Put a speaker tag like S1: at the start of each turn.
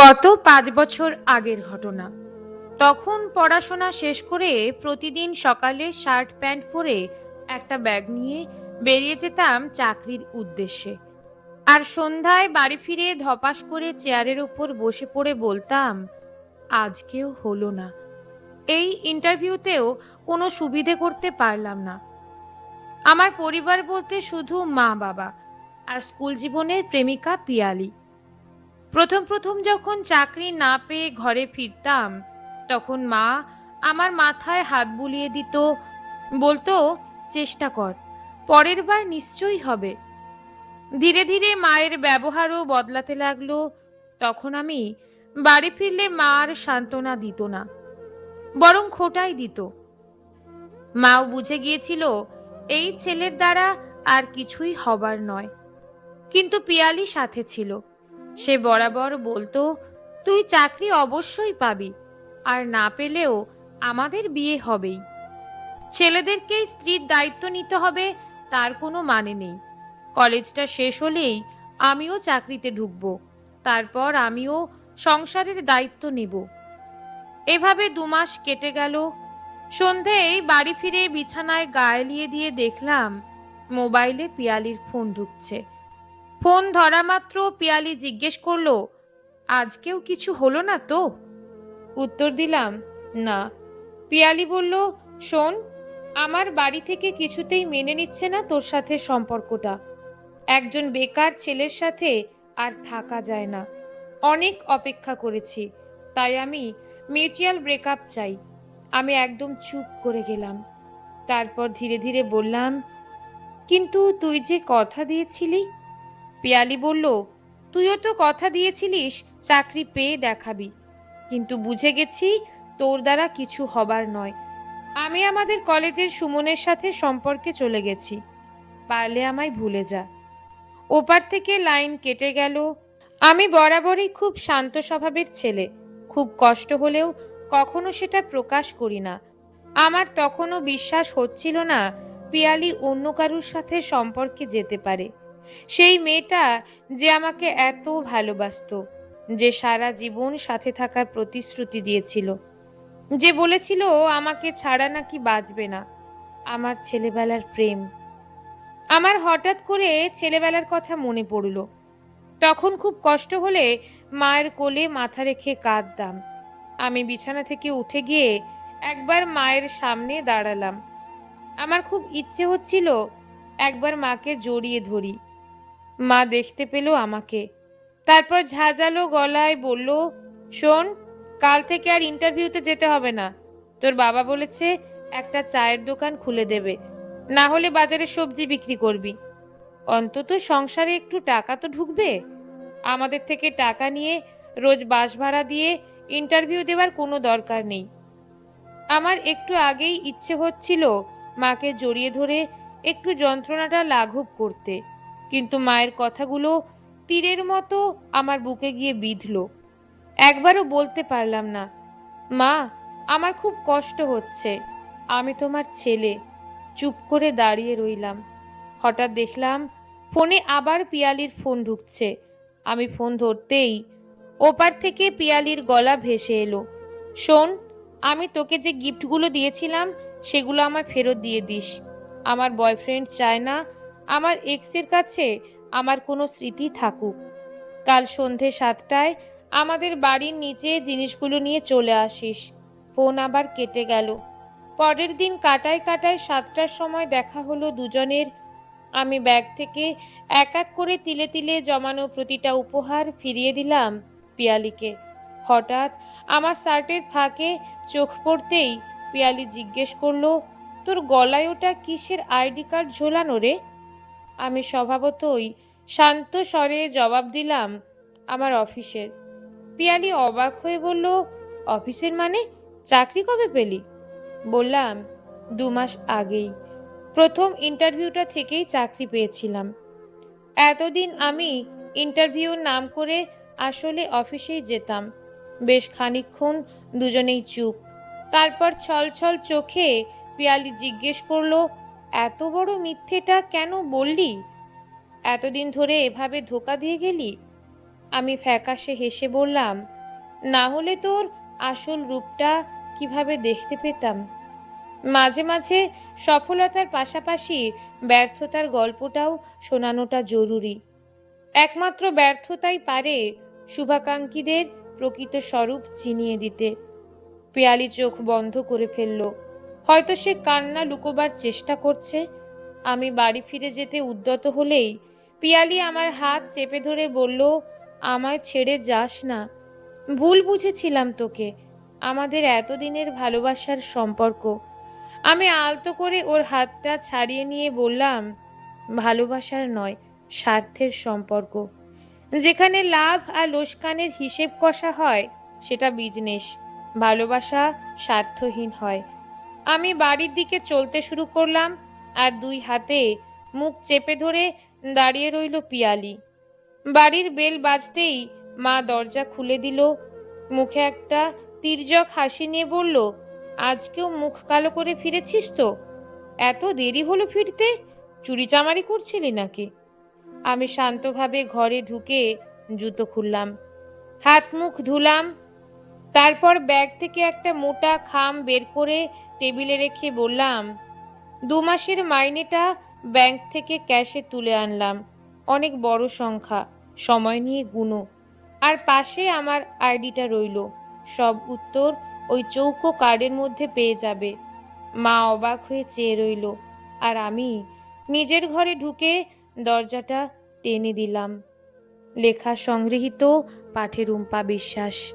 S1: গত পাঁচ বছর আগের ঘটনা। তখন পড়াশোনা শেষ করে প্রতিদিন সকালে শার্ট প্যান্ট পরে একটা ব্যাগ নিয়ে বেরিয়ে যেতাম চাকরির উদ্দেশ্যে। আর সন্ধ্যায় বাড়ি ফিরে ধপাস করে চেয়ারের উপর বসে পড়ে বলতাম আজকেও হলো না। এই ইন্টারভিউতেও কোনো সুবিধে করতে পারলাম না। আমার পরিবার বলতে শুধু মা বাবা আর স্কুল জীবনের প্রেমিকা পিয়ালি। প্রথম প্রথম যখন চাকরি না পেয়ে ঘরে ফিরতাম, তখন মা আমার মাথায় হাত বুলিয়ে দিত, বলতো, চেষ্টা কর, পরের বার নিশ্চয়ই হবে। ধীরে ধীরে মায়ের ব্যবহারও বদলাতে লাগল, তখন আমি বাড়ি ফিরলে মা আর সান্ত্বনা দিত না, বরং খোটাই দিত। মাও বুঝে গিয়েছিল, এই ছেলের দ্বারা আর কিছুই হবার নয়, কিন্তু পিয়ালি সাথে ছিল। সে বরাবর বলতো, তুই চাকরি অবশ্যই পাবি, আর না পেলেও আমাদের বিয়ে হবেই। ছেলেদেরকে স্ত্রীর দায়িত্ব নিতে হবে, তার কোনো মানে নেই। কলেজটা শেষ হলেই আমিও চাকরিতে ঢুকবো, তারপর আমিও সংসারের দায়িত্ব নেব। এভাবে দু মাস কেটে গেল। সন্ধেয় বাড়ি ফিরে বিছানায় গায়েলিয়ে দিয়ে দেখলাম মোবাইলে পিয়ালির ফোন ঢুকছে। ফোন ধরা মাত্র পিয়ালি জিজ্ঞেস করল, আজকেও কিছু হলো না তো? উত্তর দিলাম, না। পিয়ালি বলল, শোন, আমার বাড়ি থেকে কিছুতেই মেনে নিচ্ছে না তোর সাথে সম্পর্কটা। একজন বেকার ছেলের সাথে আর থাকা যায় না। অনেক অপেক্ষা করেছি, তাই আমি মিউচুয়াল ব্রেকআপ চাই। আমি একদম চুপ করে গেলাম। তারপর ধীরে ধীরে বললাম, কিন্তু তুই যে কথা দিয়েছিলি পিয়ালি বলল, তুইও তো কথা দিয়েছিলিস, চাকরি পেয়ে দেখাবি। কিন্তু বুঝে গেছি, তোর দ্বারা কিছু হবার নয়। আমি আমাদের কলেজের সুমনের সাথে সম্পর্কে চলে গেছি। পারলে আমায় ভুলে যা। ওপার থেকে লাইন কেটে গেল। আমি বরাবরই খুব শান্ত স্বভাবের ছেলে। খুব কষ্ট হলেও কখনো সেটা প্রকাশ করি না। আমার তখনও বিশ্বাস হচ্ছিল না, পিয়ালি অন্য কারুর সাথে সম্পর্কে যেতে পারে। সেই মেয়েটা যে আমাকে এত ভালোবাসতো, যে সারা জীবন সাথে থাকার প্রতিশ্রুতি দিয়েছিল, যে বলেছিল আমাকে ছাড়া নাকি বাঁচবে না, আমার ছেলেবেলার প্রেম। আমার হঠাৎ করে ছেলেবেলার কথা মনে পড়ল। তখন খুব কষ্ট হলে মায়ের কোলে মাথা রেখে কাঁদতাম। আমি বিছানা থেকে উঠে গিয়ে একবার মায়ের সামনে দাঁড়ালাম। আমার খুব ইচ্ছে হচ্ছিল, একবার মাকে জড়িয়ে ধরি। মা দেখতে পেল আমাকে। তারপর ঝাঁঝালো গলায় বলল, শোন, কাল থেকে আর ইন্টারভিউতে যেতে হবে না। তোর বাবা বলেছে একটা চায়ের দোকান খুলে দেবে। না হলে বাজারে সবজি বিক্রি করবি। অন্তত সংসারে একটু টাকা তো ঢুকবে। আমাদের থেকে টাকা নিয়ে রোজ বাস ভাড়া দিয়ে ইন্টারভিউ দেওয়ার কোনো দরকার নেই। আমার একটু আগেই ইচ্ছে হচ্ছিল মাকে জড়িয়ে ধরে একটু যন্ত্রণাটা লাঘব করতে। কিন্তু মায়ের কথাগুলো তীরের মতো আমার বুকে গিয়ে বিঁধল। একবারও বলতে পারলাম না, মা, আমার খুব কষ্ট হচ্ছে, আমি তোমার ছেলে। চুপ করে দাঁড়িয়ে রইলাম। হঠাৎ দেখলাম ফোনে আবার পিয়ালির ফোন ঢুকছে। আমি ফোন ধরতেই ওপার থেকে পিয়ালির গলা ভেসে এলো। শোন, আমি তোকে যে গিফটগুলো দিয়েছিলাম, সেগুলো আমার ফেরত দিয়ে দিস। আমার বয়ফ্রেন্ড চায় না আমার এক্সের কাছে আমার কোনো স্মৃতি থাকুক। কাল সন্ধে সাতটায় আমাদের বাড়ির নিচে জিনিসগুলো নিয়ে চলে আসিস। ফোন আবার কেটে গেল। পরের দিন কাটায় কাটায় সাতটার সময় দেখা হলো দুজনের। আমি ব্যাগ থেকে এক এক করে তিলে তিলে জমানো প্রতিটা উপহার ফিরিয়ে দিলাম পিয়ালিকে। হঠাৎ আমার শার্টের ফাঁকে চোখ পড়তেই পিয়ালি জিজ্ঞেস করল, তোর গলায় ওটা কিসের আইডি কার্ড ঝোলানো রে? আমি স্বভাবতই শান্ত স্বরে জবাব দিলাম আমার অফিসের। পিয়ালি অবাক হয়ে বলল, অফিসের মানে? চাকরি কবে পেলি? বললাম, দু মাস আগেই। প্রথম ইন্টারভিউটা থেকেই চাকরি পেয়েছিলাম। এতদিন আমি ইন্টারভিউর নাম করে আসলে অফিসেই যেতাম। বেশ খানিকক্ষণ দুজনেই চুপ। তারপর ছল ছল চোখে পিয়ালি জিজ্ঞেস করল এত বড় মিথ্যেটা কেন বললি? এতদিন ধরে এভাবে ধোকা দিয়ে গেলি? আমি ফ্যাকাশে হেসে বললাম, না হলে তোর আসল রূপটা কীভাবে দেখতে পেতাম? মাঝে মাঝে সফলতার পাশাপাশি ব্যর্থতার গল্পটাও শোনানোটা জরুরি। একমাত্র ব্যর্থতাই পারে শুভাকাঙ্ক্ষীদের প্রকৃত স্বরূপ চিনিয়ে দিতে। পেয়ালি চোখ বন্ধ করে ফেলল। হয়তো সে কান্না লুকোবার চেষ্টা করছে। আমি বাড়ি ফিরে যেতে উদ্যত হলেই পিয়ালি আমার হাত চেপে ধরে বলল, আমায় ছেড়ে যাস না। ভুল বুঝেছিলাম তোকে। আমাদের এতদিনের ভালোবাসার সম্পর্ক আমি আলতো করে ওর হাতটা ছাড়িয়ে নিয়ে বললাম, ভালোবাসার নয়, স্বার্থের সম্পর্ক। যেখানে লাভ আর লোসকানের হিসেব কষা হয়, সেটা বিজনেস ভালোবাসা স্বার্থহীন হয়। আমি বাড়ির দিকে চলতে শুরু করলাম আর দুই হাতে মুখ চেপে ধরে দাঁড়িয়ে রইল পিয়ালি। বাড়ির বেল বাজতেই মা দরজা খুলে দিল। মুখে একটা তির্যক হাসি নিয়ে বলল, আজকেও মুখ কালো করে ফিরেছিস তো? এত দেরি হলো ফিরতে? চুরিচামারি করছিলি নাকি? আমি শান্তভাবে ঘরে ঢুকে জুতো খুললাম। হাত মুখ ধুলাম। তারপর ব্যাগ থেকে একটা মোটা খাম বের করে টেবিলে রেখে বললাম, দু মাসের মাইনেটা ব্যাংক থেকে ক্যাশে তুলে আনলাম। অনেক বড় সংখ্যা। সময় নিয়ে গুনো। আর পাশে আমার আইডিটা রইল। সব উত্তর ওই চৌকো কার্ডের মধ্যে পেয়ে যাবে। মা অবাক হয়ে চেয়ে রইল। আর আমি নিজের ঘরে ঢুকে দরজাটা টেনে দিলাম। লেখা সংগৃহীত পাঠে রুম্পা বিশ্বাস।